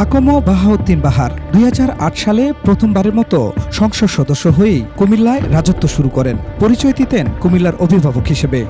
আকম বাহাউদ্দিন বাহার দুই হাজার আট সালে প্রথমবারের মতো সংসদ সদস্য হয়েই কুমিল্লায় রাজত্ব শুরু করেন। পরিচয় দিতেন কুমিল্লার অভিভাবক হিসেবে।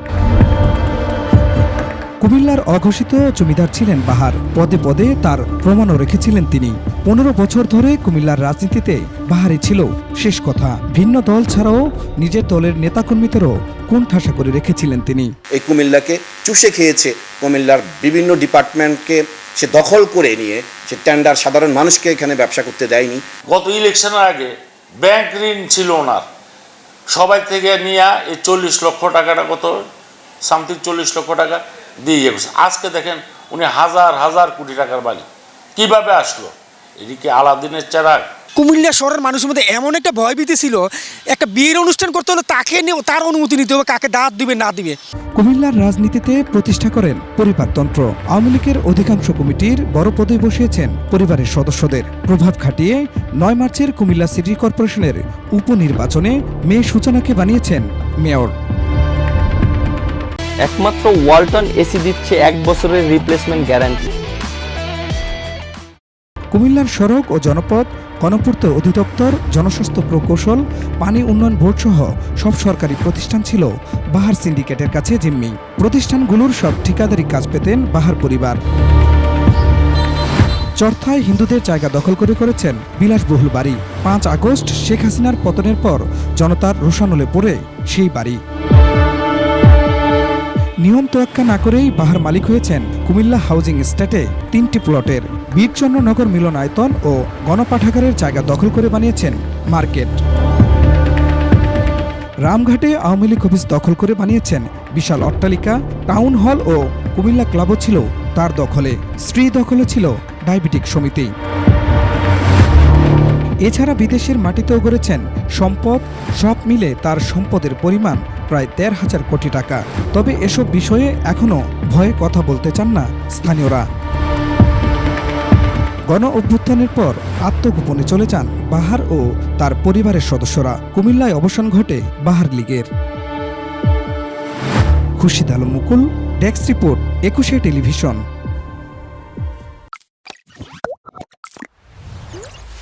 কুমিল্লার অঘোষিত জমিদার ছিলেন বাহার। পদে পদে তার প্রমাণও রেখেছিলেন তিনি। পনেরো বছর ধরে কুমিল্লার রাজনীতিতে বাহারই ছিল। শেষ কথা ভিন্ন দল ছাড়াও নিজের দলের নেতাকর্মীদেরও কোণঠাসা করে রেখেছিলেন তিনি। এই কুমিল্লাকে চুষে খেয়েছে কুমিল্লার বিভিন্ন ডিপার্টমেন্টকে সে দখল করে নিয়ে সে টেন্ডার সাধারণ মানুষকে এখানে ব্যবসা করতে দেয়নি। গত ইলেকশনের আগে ব্যাংক ঋণ ছিল ওনার। সবাই থেকে নিয়ে এই চল্লিশ লক্ষ টাকাটা কত? সামথিং চল্লিশ লক্ষ টাকা। দিয়ে ইয়ে করছে। আজকে দেখেন উনি হাজার হাজার কোটি টাকার মালিক। কীভাবে আসলো? এদিকে আলাদিনের চেরাগ। কুমিল্লা শহরের মানুষের মধ্যে এমন একটা ভয়ভীতি ছিল একটা বিয়ের অনুষ্ঠান করতে হলে তাকে নিয়ে তার অনুমতি নিতে হবে কাকে দাঁত দিবে না দিবে। কুমিল্লার রাজনীতিতে প্রতিষ্ঠা করেন পরিবারতন্ত্র আওয়ামী লীগের অধিকাংশ কমিটির বড় পদে বসিয়েছেন পরিবারের সদস্যদের। প্রভাব খাটিয়ে নয় মার্চের কুমিল্লা সিটি কর্পোরেশনের উপনির্বাচনে মেয়ে সূচনাকে বানিয়েছেন মেয়র। একমাত্র ওয়ালটন এসি দিচ্ছে এক বছরের রিপ্লেসমেন্ট গ্যারান্টি কুমিল্লার সড়ক ও জনপথ গণপূর্ত অধিদপ্তর, জনস্বাস্থ্য প্রকৌশল, পানি উন্নয়ন বোর্ড সহ সব সরকারি প্রতিষ্ঠান ছিল বাহার সিন্ডিকেটের কাছে জিম্মি। প্রতিষ্ঠানগুলোর সব ঠিকাদারি কাজ পেতেন বাহার পরিবার। চর্থায় হিন্দুদের জায়গা দখল করে করেছেন বিলাসবহুল বাড়ি। পাঁচ আগস্ট শেখ হাসিনার পতনের পর জনতার রোষানলে পড়ে সেই বাড়ি। নিয়ম তোয়াক্কা না করেই বাহার মালিক হয়েছেন কুমিল্লা হাউজিং স্টেটে তিনটি প্লটের। বীরচন্দ্রনগর মিলনায়তন ও গণপাঠাগারের জায়গা দখল করে বানিয়েছেন মার্কেট। রামঘাটে আওয়ামী লীগ অফিস দখল করে বানিয়েছেন বিশাল অট্টালিকা, টাউন হল ও কুমিল্লা ক্লাবও ছিল তার দখলে। স্ত্রী দখলে ছিল ডায়াবেটিক সমিতি। এছাড়া বিদেশের মাটিতেও গড়েছেন সম্পদ। সব মিলে তার সম্পদের পরিমাণ প্রায় দেড় হাজার কোটি টাকা। তবে এসব বিষয়ে এখনও ভয়ে কথা বলতে চান না স্থানীয়রা। গণ অভ্যুত্থানের পর আত্মগোপনে চলে যান বাহার ও তার পরিবারের সদস্যরা। কুমিল্লায় অবসান ঘটে বাহার লীগের। Khurshid Alam Mukul, desk report, Ekushey television.